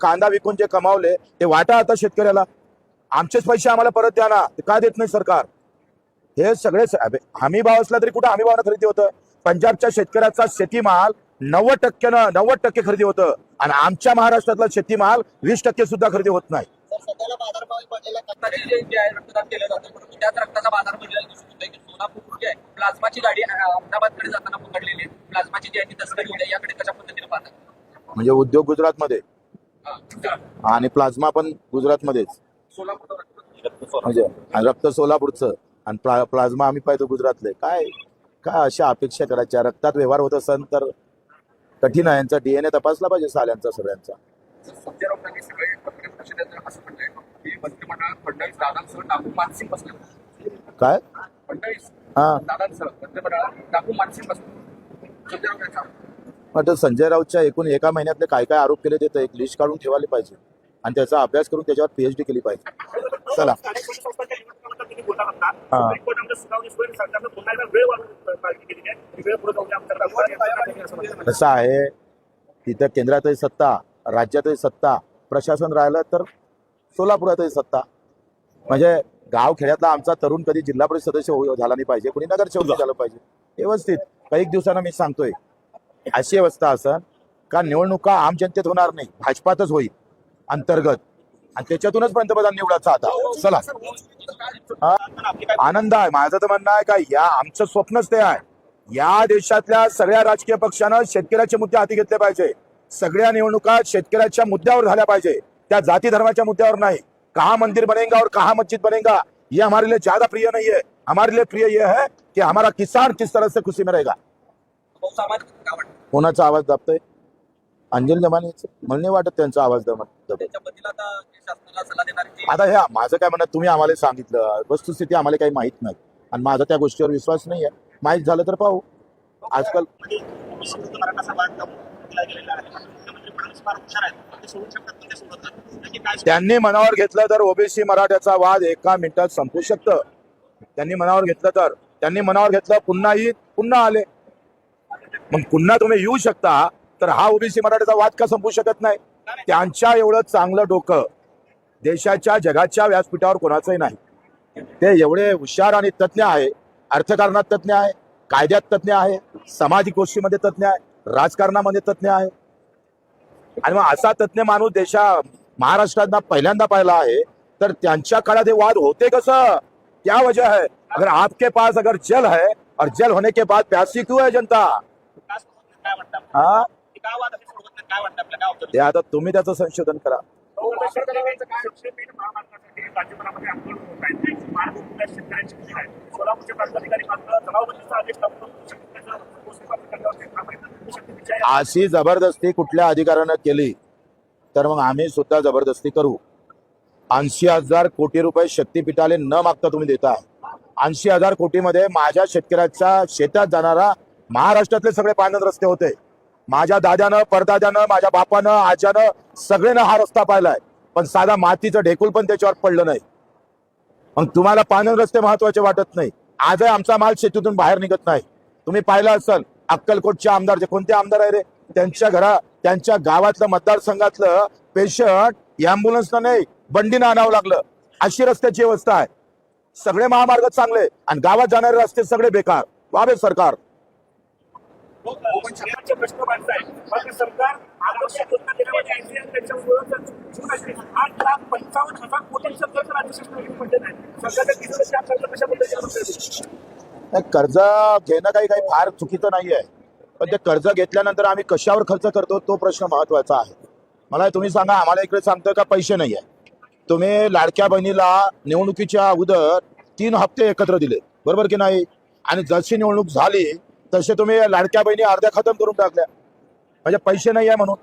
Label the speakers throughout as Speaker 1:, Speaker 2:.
Speaker 1: कांदा विकून जे कमावले ते वाटा आता शेतकऱ्याला. आमचेच पैसे आम्हाला परत द्या ना. ते का देत नाही सरकार? हे सगळे हमी भाव असला तरी कुठं हमी भावानं खरेदी होतं? पंजाबच्या शेतकऱ्याचा शेतीमाल नव्वद टक्क्यानं नव्वद टक्के खरेदी होतं. आणि आमच्या महाराष्ट्रातला शेतीमाल वीस टक्के सुद्धा खरेदी होत नाही. म्हणजे उद्योग गुजरातमध्ये
Speaker 2: हा.
Speaker 1: आणि प्लाझ्मा पण गुजरातमध्येच.
Speaker 2: सोलापूर रक्त
Speaker 1: म्हणजे रक्त सोलापूरचं. आणि प्ला प्लाझ्मा आम्ही पाहतो गुजरातले. काय काय अशा अपेक्षा करायच्या रक्तात व्यवहार होत असेल तर कठीण आहे. यांचा डीएनए तपासला पाहिजे साल्यांचा सगळ्यांचा. काय? हा.
Speaker 2: बसले संजय
Speaker 1: राऊतच्या एकूण एका महिन्यातले काय काय आरोप केले ते एक लिस्ट काढून ठेवायला पाहिजे. आणि त्याचा अभ्यास करून त्याच्यावर पीएचडी केली पाहिजे. चला. हा. कसं आहे. तिथं केंद्रातही सत्ता राज्यातही सत्ता प्रशासन राहिलं तर सोलापुरातही सत्ता. म्हणजे गाव खेड्यातला आमचा तरुण कधी जिल्हा परिषद सदस्य होई- झाला नाही पाहिजे कोणी नगरसेवक झालं पाहिजे. व्यवस्थित. काही दिवसानं मी सांगतोय. अशी अवस्था असं का निवडणुका आम जनतेत होणार नाही भाजपातच होईल अंतर्गत. आणि त्याच्यातूनच पंतप्रधान निवडायचा आता. चला. आनंद आहे. माझं तर म्हणणं आहे का या आमचं स्वप्नच ते आहे. या देशातल्या सगळ्या राजकीय पक्षानं शेतकऱ्याचे मुद्दे हाती घेतले पाहिजे. सगळ्या निवडणुका शेतकऱ्याच्या मुद्द्यावर झाल्या पाहिजे. त्या जाती धर्माच्या मुद्द्यावर नाही. कहा मंदिर बनेगा और कहा मस्जिद बनेगा ये हमारे लिए ज्यादा प्रिय नहीं है हमारे लिए प्रिय ये है कि हमारा किसान किस तरह से खुशी में रहेगा. कोणाचा आवाज दाबतोय? अंजल जमानीचं मला नाही वाटत त्यांचा आवाज
Speaker 2: आता जे शासनाला सल्ला देणारी जी
Speaker 1: आता हे माझं काय म्हणणं तुम्ही आम्हाला सांगितलं. वस्तुस्थिती आम्हाला काही माहीत नाही. आणि माझा त्या गोष्टीवर विश्वास नाही आहे. माहीत झालं तर पाहू. आजकाल
Speaker 3: नाही त्याची काय
Speaker 1: त्यांनी मनावर घेतलं तर ओबीसी मराठ्याचा वाद एका मिनिटात संपू शकतं. त्यांनी मनावर घेतलं तर त्यांनी मनावर घेतलं पुन्हा येईल पुन्हा आले. मग पुन्हा तुम्ही येऊ शकता तर हा ओबीसी मराठीचा वाद का संपू शकत नाही? त्यांच्या एवढं चांगलं डोकं देशाच्या जगाच्या व्यासपीठावर कोणाचंही नाही. ते एवढे हुशार आणि तज्ज्ञ आहे अर्थकारणात तज्ज्ञ आहे कायद्यात तज्ज्ञ आहे सामाजिक गोष्टीमध्ये तज्ज्ञ आहे राजकारणामध्ये तज्ज्ञ आहे. आणि मग असा तज्ज्ञ माणूस देशा महाराष्ट्रात पहिल्यांदा पाहिला आहे तर त्यांच्या काळात हे वाद होते कसं? क्या वजह है? अगर आपके पास अगर जल है और जल होने के बाद प्यासी क्यों है जनता?
Speaker 3: होतं
Speaker 1: ते आता तुम्ही त्याचं संशोधन करा.
Speaker 3: या.
Speaker 1: अशी जबरदस्ती कुठल्या अधिकाऱ्यानं केली तर मग आम्ही सुद्धा जबरदस्ती करू. ऐंशी हजार कोटी रुपये शक्तीपीठाले न मागता तुम्ही देता. ऐंशी हजार कोटीमध्ये माझ्या शेतकऱ्याच्या शेतात जाणारा महाराष्ट्रातले सगळे पांढर रस्ते होते. माझ्या दाद्यानं परदाद्यानं माझ्या बापानं आज्यानं सगळ्यांना हा रस्ता पाहिलाय. पण साधा मातीचं ढेकूल पण त्याच्यावर पडलं नाही. मग तुम्हाला पांढर रस्ते महत्त्वाचे वाटत नाही. आजही आमचा माल शेतीतून बाहेर निघत नाही. तुम्ही पाहिलं असाल अक्कलकोटचे आमदार जे कोणते आमदार आहे रे? त्यांच्या घरा त्यांच्या गावातलं मतदारसंघातलं पेशंट अँब्युलन्सनं नाही बंडीनं आणावं लागलं. अशी रस्त्याची व्यवस्था आहे. सगळे महामार्ग चांगले आणि गावात जाणारे रस्ते सगळे बेकार. वावे सरकार.
Speaker 3: प्रश्न मात्र सरकार आठ लाख पंचावन्न हजार कर्ज राज्य शासनाने नाही. सरकारच्या कर्ज कशा पद्धतीने
Speaker 1: कर्ज घेणं काही काही फार चुकीचं नाही आहे पण ते कर्ज घेतल्यानंतर आम्ही कशावर खर्च करतो तो प्रश्न महत्त्वाचा आहे. मला तुम्ही सांगा आम्हाला इकडे सांगतोय का? पैसे नाही आहे तुम्ही लाडक्या बहिणीला निवडणुकीच्या अगोदर तीन हप्ते एकत्र दिले. बरोबर की नाही? आणि जशी निवडणूक झाली तसे तुम्ही लाडक्या बहिणी अर्ध्या खतम करून टाकल्या. म्हणजे पैसे नाही आहे म्हणून.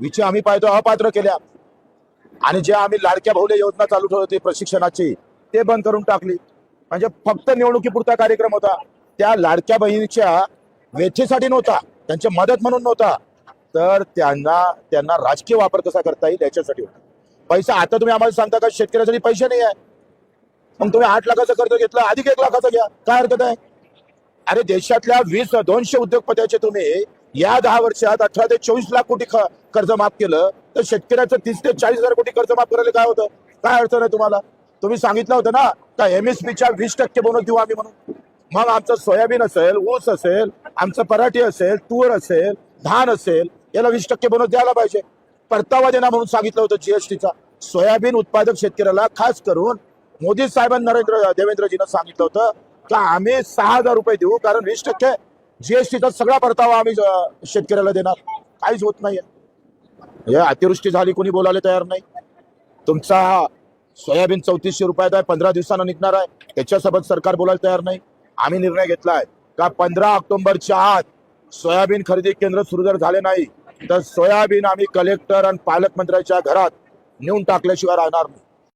Speaker 1: विचे आम्ही पाहतो अपात्र केल्या. आणि जे आम्ही लाडक्या भाऊले योजना चालू ठेवली होती प्रशिक्षणाची ते बंद करून टाकली. म्हणजे फक्त निवडणुकीपुरता कार्यक्रम होता. त्या लाडक्या बहिणीच्या वेथेसाठी नव्हता. त्यांची मदत म्हणून नव्हता. तर त्यांना त्यांना राजकीय वापर कसा करता येईल याच्यासाठी होता. पैसा आता तुम्ही आम्हाला सांगता का? शेतकऱ्यासाठी पैसे नाही आहे. मग तुम्ही आठ लाखाचं कर्ज घेतलं अधिक एक लाखाचं घ्या. काय हरकत आहे? अरे देशातल्या वीस दोनशे उद्योगपत्याचे तुम्ही या दहा वर्षात अठरा ते चोवीस लाख कोटी ख- कर्ज माफ केलं तर शेतकऱ्याचं तीस ते चाळीस हजार कोटी कर्ज माफ करायला काय होतं? काय अडचण आहे तुम्हाला? तुम्ही सांगितलं होतं ना का एमएसपीच्या वीस टक्के बोनस देऊ आम्ही म्हणून. मग आमचं सोयाबीन असेल ऊस असेल आमचं पराठी असेल तूर असेल धान असेल याला वीस टक्के बोनस द्यायला पाहिजे. परतावा देणार म्हणून सांगितलं होतं जीएसटीचा सोयाबीन उत्पादक शेतकऱ्याला खास करून मोदी साहेबांनी नरेंद्र देवेंद्रजीनं सांगितलं होतं तर आम्ही सहा हजार रुपये देऊ कारण वीस टक्के जीएसटीचा सगळा परतावा आम्ही शेतकऱ्याला देणार. काहीच होत नाहीये. हे अतिवृष्टी झाली कोणी बोलायला तयार नाही. तुमचा सोयाबीन चौतीसशे रुपयात आहे पंधरा दिवसानं निघणार आहे. त्याच्यासोबत सरकार बोलायला तयार नाही. आम्ही निर्णय घेतलाय का पंधरा ऑक्टोबरच्या आत सोयाबीन खरेदी केंद्र सुरू जर झाले नाही तर सोयाबीन आम्ही कलेक्टर आणि पालकमंत्र्याच्या घरात नेऊन टाकल्याशिवाय राहणार नाही.